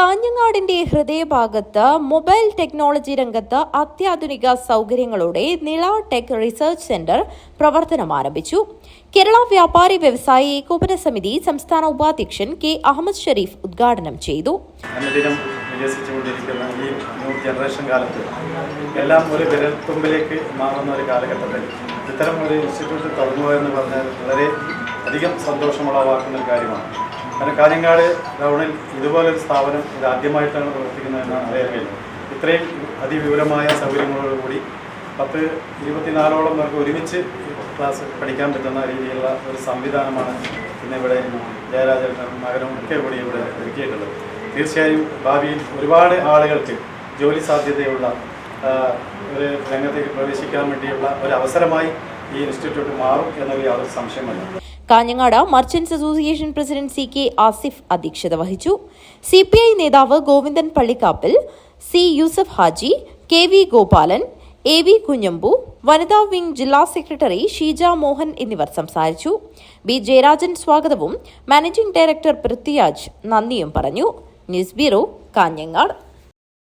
കാഞ്ഞങ്ങാടിന്റെ ഹൃദയഭാഗത്ത് mobile technology രംഗത്ത് അത്യാധുനിക സൗകര്യങ്ങളോടെ നില ടെക് റിസർച്ച് സെന്റർ പ്രവർത്തനം ആരംഭിച്ചു കേരള വ്യാപാരി വ്യവസായി ഏകോപന സമിതി സംസ്ഥാന ഉപാധ്യക്ഷൻ കെ അഹമ്മദ് ഷെരീഫ് ഉദ്ഘാടനം ചെയ്തു. ഈ ജനറേഷൻ കാലത്ത് എല്ലാം ഒരു വിരൽത്തുമ്പിലേക്ക് മാറുന്ന ഒരു കാലഘട്ടത്തിൽ ഇത്തരം ഒരു ഇൻസ്റ്റിറ്റ്യൂട്ട് തുടങ്ങുക എന്ന് പറഞ്ഞാൽ വളരെ അധികം സന്തോഷമുളവാക്കുന്ന കാര്യമാണ്. കാരണം കാഞ്ഞങ്ങാട് ടൗണിൽ ഇതുപോലൊരു സ്ഥാപനം ഇത് ആദ്യമായിട്ടാണ് പ്രവർത്തിക്കുന്നതെന്നാണ് അറിയാൻ കഴിയും ഇത്രയും അതിവിപുലമായ സൗകര്യങ്ങളോടുകൂടി പത്ത് ഇരുപത്തിനാലോളം പേർക്ക് ഒരുമിച്ച് ക്ലാസ് പഠിക്കാൻ പറ്റുന്ന രീതിയിലുള്ള ഒരു സംവിധാനമാണ് ഇന്നിവിടെ ജയരാജ മകനും ഒക്കെ കൂടി ഇവിടെ ഒരുക്കിയിട്ടുള്ളത്. തീർച്ചയായും ഭാവിയിൽ ഒരുപാട് ആളുകൾക്ക് ജോലി സാധ്യതയുള്ള ഒരു രംഗത്തേക്ക് പ്രവേശിക്കാൻ വേണ്ടിയുള്ള ഒരു അവസരമായി ഈ ഇൻസ്റ്റിറ്റ്യൂട്ട് മാറും എന്നതിൽ യാതൊരു സംശയമല്ല Kanhangad merchants association president C K Asif അധ്യക്ഷത വഹിച്ചു. സി പി ഐ നേതാവ് Govindan Pallikkappil C Yusuf Haji K V Gopalan A V Kunhambu വനിതാ വിംഗ് ജില്ലാ സെക്രട്ടറി ഷീജ മോഹൻ എന്നിവർ സംസാരിച്ചു. ബി ജയരാജൻ സ്വാഗതവും മാനേജിംഗ് ഡയറക്ടർ പൃഥ്വിരാജ് നന്ദിയും പറഞ്ഞു. News bureau Kanhangad.